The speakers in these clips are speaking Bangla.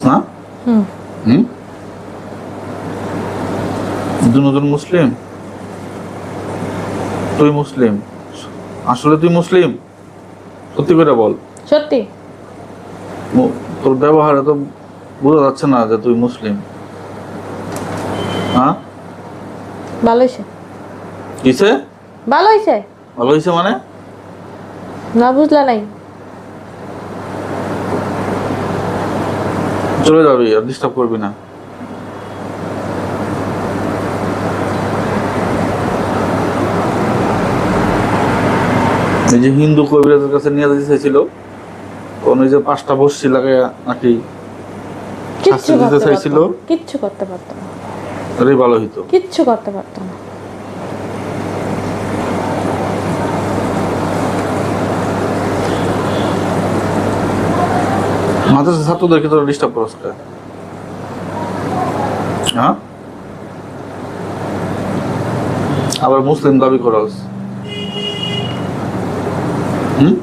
হ্যাঁ হুম। হুম? দুজন মুসলিম? তুই মুসলিম? আসলে তুই মুসলিম? সত্যি করে বল। সত্যি? তোর ব্যবহারে তো বোঝা যাচ্ছে না যে তুই মুসলিম। হ্যাঁ? ভালো হয়েছে কিসে? ভালো হয়েছে ভালো হয়েছে মানে? না বুঝলা নাই। চলে যাবি আর ডিস্টার্ব করবি না। এই যে হিন্দু কবিরাজের কাছে নিয়ে যেতে চাইছিল ওই যে পাঁচটা বসছি লাগে নাকি কিচ্ছু শাস্তি দিতে করতে চাইছিল? পারতো কিচ্ছু করতে পারতো না। ভালো হইতো। কিচ্ছু করতে পারতো না। মাদ্রাসা ছাত্রদেরকে তো ডিস্টার্ব করস হ্যাঁ? আবার মুসলিম দাবি করস। হুম?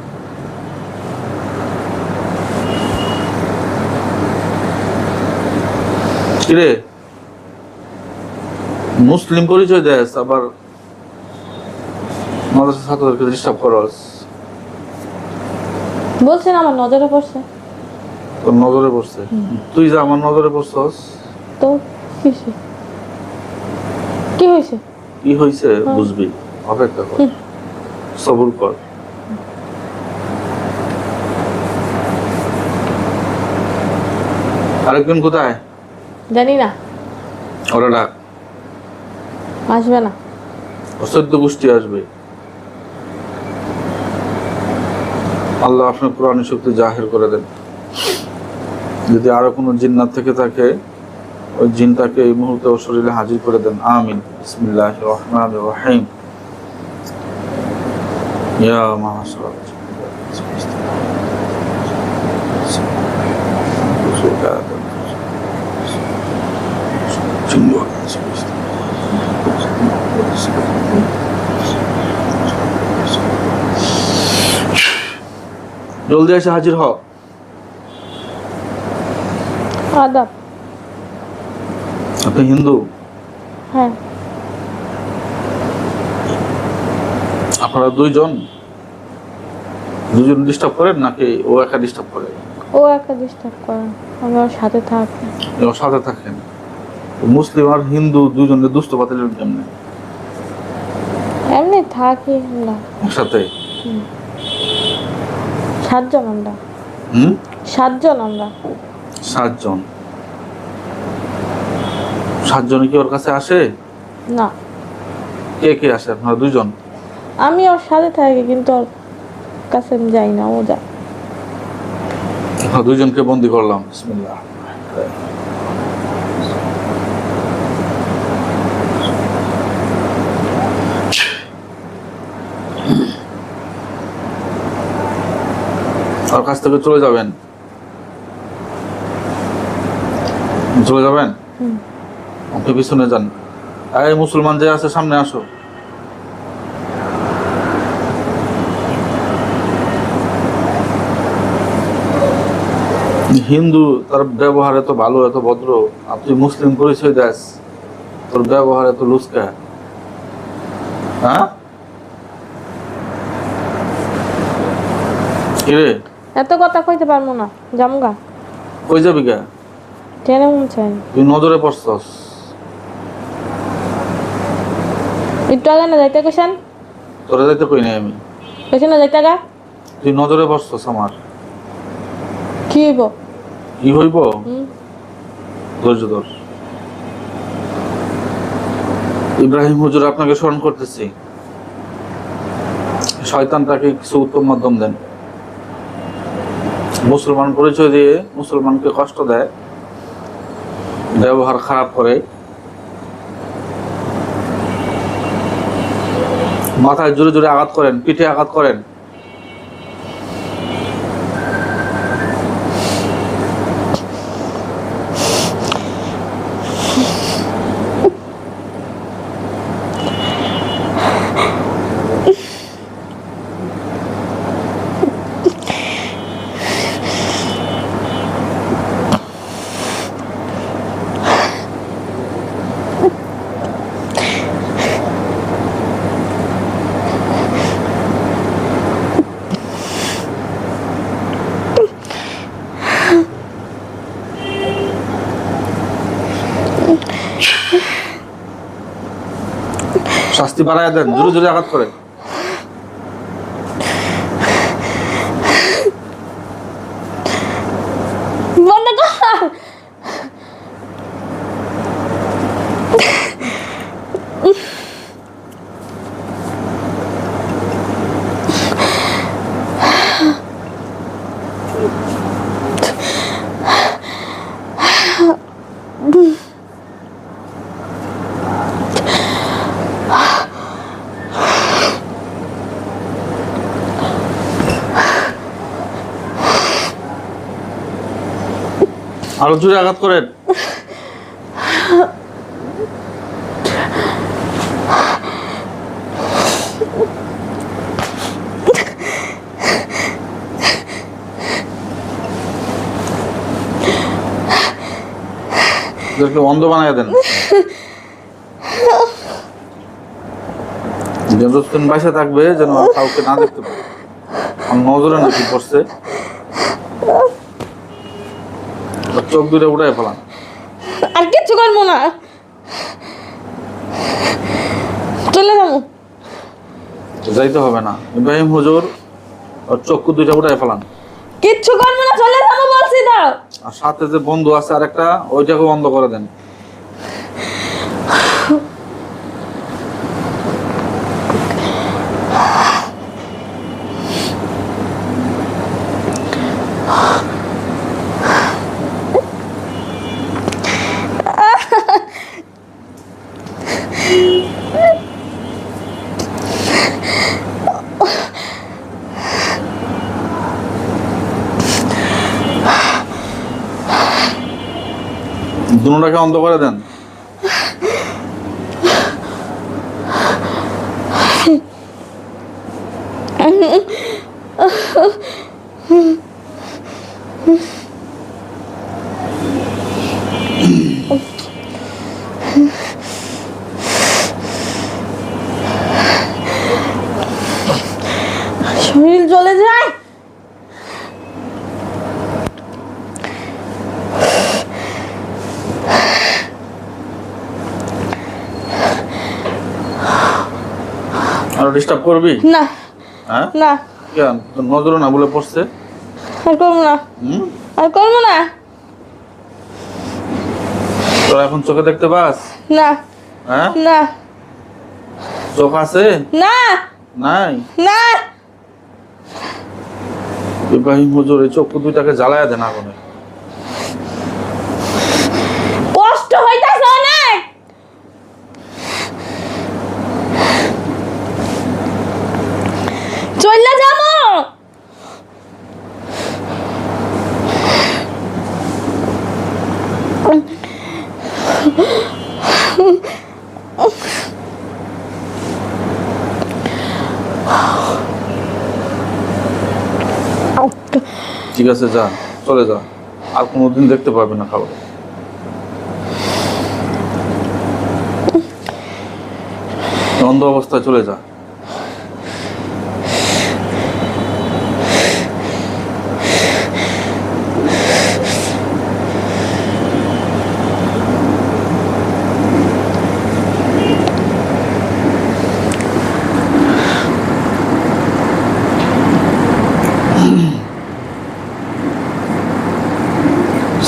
কিরে? মুসলিম পরিচয় দেস, আবার মাদ্রাসা ছাত্রদেরকে ডিস্টার্ব করস। বলছেন আমার নজরে পড়ছে। তোর নজরে পড়ছে। তুই যে আমার নজরে পড়ছস। তো কি হয়েছে? কি হয়েছে বুঝবি অপেক্ষা কর। সবুর কর। আরেকজন কোথায়? জানি না। ওরা ডাক। আসবে না। অসদ্য গোষ্ঠী আসবে। আল্লাহ আপনার কোরআন শক্তি জাহির করে দেন। যদি আরও কোনো জিন্নাত থেকে থাকে, ওই জিনটাকে এই মুহূর্তে ওর শরীরে হাজির করে দেন। আমিন। বিসমিল্লাহ রহমান রহিম। জলদি এসে হাজির হ আদাব। আপনি হিন্দু? হ্যাঁ। আপনারা দুইজন? দুজন ডিস্টার্ব করেন নাকি ও একা ডিস্টার্ব করে? ও একা ডিস্টার্ব করে আমি ওর সাথে থাকি। ওর সাথে থাকেন। মুসলিম আর হিন্দু দুজনে দুষ্ট বাতিলের কেমনে? এমনি থাকি আমরা। একসাথে? সাতজন আমরা। হুম? সাতজন আমরা। সাতজন। সাতজনে কি ওর কাছে আসে? না। কে কে আসে? আপনারা দুজন আমি ওর সাথে থাকি কিন্তু ওর কাছে আমি যাই না ও যায়। দুজনকে বন্দি করলাম। বিসমিল্লাহ। ওর কাছ থেকে চলে যাবেন। চলে যাবেন। আপনি পিছনে যান। এই মুসলমান যে আছে সামনে আসো। হিন্দু তার ব্যবহার এত ভালো এত ভদ্র। আর তুই মুসলিম পরিচয় দেস তোর ব্যবহার এত লুচকা। হ্যাঁ? এত কথা কইতে পারব না। জামগা কই যাবি কে মন চাই তুই নজরে পড়ছস। একটু আগে না যাইতে কেছেন তোরা যাইতে কই নাই আমি। পেছনে যাইতে গা তুই নজরে পড়ছস আমার। কি হইব? কি হইব? ধৈর্য ধর। ইব্রাহিম হুজুর আপনাকে স্মরণ করতেছি। শয়তানটাকে কিছু উত্তম মাধ্যম দেন। মুসলমান পরিচয় দিয়ে মুসলমানকে কষ্ট দেয়। ব্যবহার খারাপ করে। মাথায় জোরে জোরে আঘাত করেন পিঠে আঘাত করেন। শাস্তি বাড়াই দেন জোরে জোরে আঘাত করে। আরও জোরে আঘাত করেন। অন্ধ বানায় দেন। যতক্ষণ বাসা থাকবে যেন কাউকে না দেখতে পারে নজরে নাকি পড়ছে। চোখ উঠায় ফেলান। আর কিচ্ছু করব না। চলে যাব। যাইতে হবে না। ইব্রাহিম হুজুর ওর চক্ষু দুইটা উঠায় ফেলান। কিচ্ছু করব না চলে যাব বলছি দাও আর সাথে যে বন্ধু আছে আরেকটা ওইটাকে বন্ধ করে দেন। দুটাকে অন্ধ করে দেন। শরীর চলে যায় আর ডিস্টার্ব করবি? না। হ্যাঁ? না। কেন? তোর নজরে না বলে পড়ছে? আর করব না। আর করব না। তোর এখন চোখে দেখতে পাস? না। হ্যাঁ? না। চোখ আছে? না। নাই? না। ইব্রাহিম হুজুর এই চক্ষু দুইটাকে জ্বালায় দেন আগুনে। কষ্ট হইতাছে অনেক চলে যাব ঠিক আছে, যা, চলে যা। আর কোনোদিন দেখতে পাবে না খাবার। অন্ধ অবস্থায় চলে যা।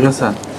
একটু বসেন চোখ খুলেন ঠিক আছে